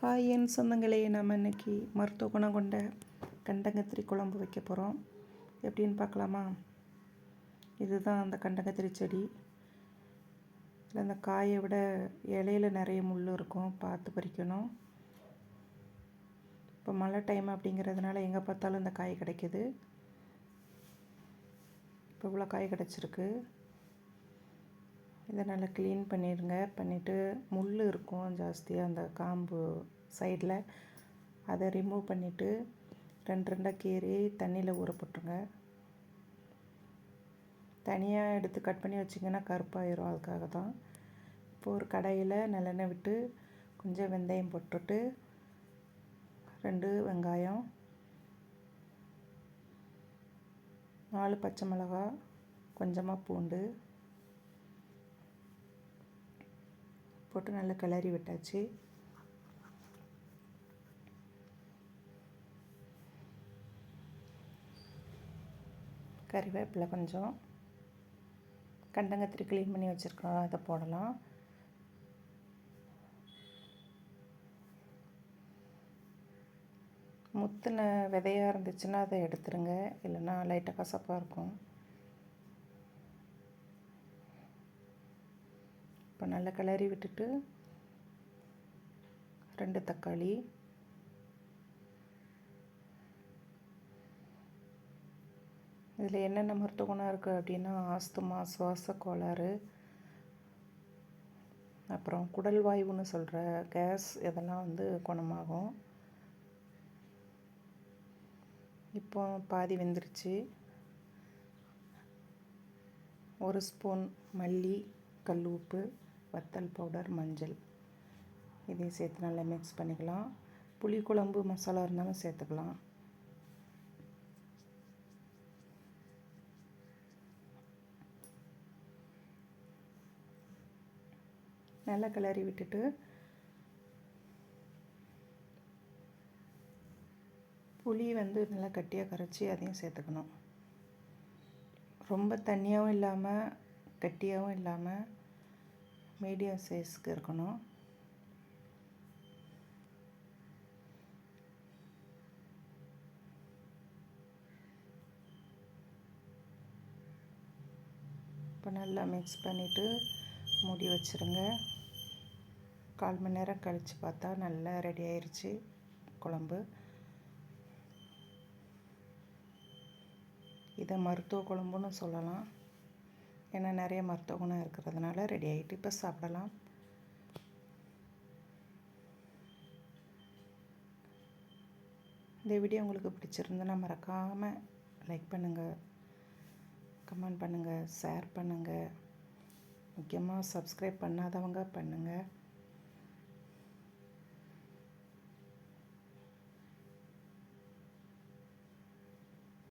Hi என் சொந்தங்களே நம்ம இன்னைக்கு மருத்துவ குணம் கொண்ட கண்டங்கத்திரி குழம்பு வைக்க போகிறோம் எப்படின்னு பார்க்கலாமா? இதுதான் அந்த கண்டங்கத்திரி செடி. இதில் அந்த காயை விட இலையில நிறைய முள் இருக்கும். பார்த்து பறிக்கணும். இப்போ மழை டைம் அப்படிங்கிறதுனால எங்கே பார்த்தாலும் இந்த காய் கிடைக்கிது. இப்போ இவ்வளோ காய் கிடச்சிருக்கு. இதை நல்லா க்ளீன் பண்ணிடுங்க பண்ணிவிட்டு முள் இருக்கும் ஜாஸ்தியாக அந்த காம்பு சைடில் அதை ரிமூவ் பண்ணிவிட்டு ரெண்டு ரெண்டாக கீறி தண்ணியில் ஊற போட்டுருங்க. தனியாக எடுத்து கட் பண்ணி வச்சிங்கன்னா கருப்பாயிரும் அதுக்காக தான் இப்போ ஒரு கடையில் நல்லெண்ணெய் விட்டு கொஞ்சம் வெந்தயம் போட்டுட்டு ரெண்டு வெங்காயம் நாலு பச்சை மிளகா கொஞ்சமாக பூண்டு போட்டு நல்லா கிளறி விட்டாச்சு. கறிவேப்பிலை கொஞ்சம். கண்டங்கத்திரி க்ளீன் பண்ணி வச்சுருக்கோம் அதை போடலாம். முத்தின விதையாக இருந்துச்சுன்னா அதை எடுத்துருங்க. இல்லைன்னா லைட்டாக கசப்பாக இருக்கும். இப்போ நல்லா கிளறி விட்டுட்டு ரெண்டு தக்காளி. இதில் என்னென்ன மருத்துவ குணம் இருக்குது அப்படின்னா ஆஸ்துமா சுவாச கோளாறு அப்புறம் குடல் வாயுன்னு சொல்கிற கேஸ் இதெல்லாம் வந்து குணமாகும். இப்போ பாதி வெந்துருச்சு. ஒரு ஸ்பூன் மல்லி கல் உப்பு. வத்தல் பவுடர் மஞ்சள். இதையும் சேர்த்து நல்லா மிக்ஸ் பண்ணிக்கலாம். புளிக்குழம்பு மசாலா இருந்தாலும் சேர்த்துக்கலாம். நல்லா கிளறி விட்டுட்டு புளி வந்து நல்லா கட்டியாக கரைச்சி அதையும் சேர்த்துக்கணும். ரொம்ப தண்ணியாகவும் இல்லாமல் கட்டியாகவும் இல்லாமல் மீடியம் சைஸ்க்கு இருக்கணும். இப்போ நல்லா மிக்ஸ் பண்ணிவிட்டு மூடி வச்சுருங்க. கால் மணி நேரம் கழித்து பார்த்தா நல்லா ரெடி ஆயிடுச்சு குழம்பு. இதை மருத்துவ குழம்புன்னு சொல்லலாம். ஏன்னா நிறைய மருத்துவ குணம் இருக்கிறதுனால ரெடி ஆகிட்டு இப்போ சாப்பிடலாம். இந்த வீடியோ உங்களுக்கு பிடிச்சிருந்துன்னா மறக்காமல் லைக் பண்ணுங்கள் கமெண்ட் பண்ணுங்கள் ஷேர் பண்ணுங்கள் முக்கியமாக சப்ஸ்கிரைப் பண்ணாதவங்க பண்ணுங்கள்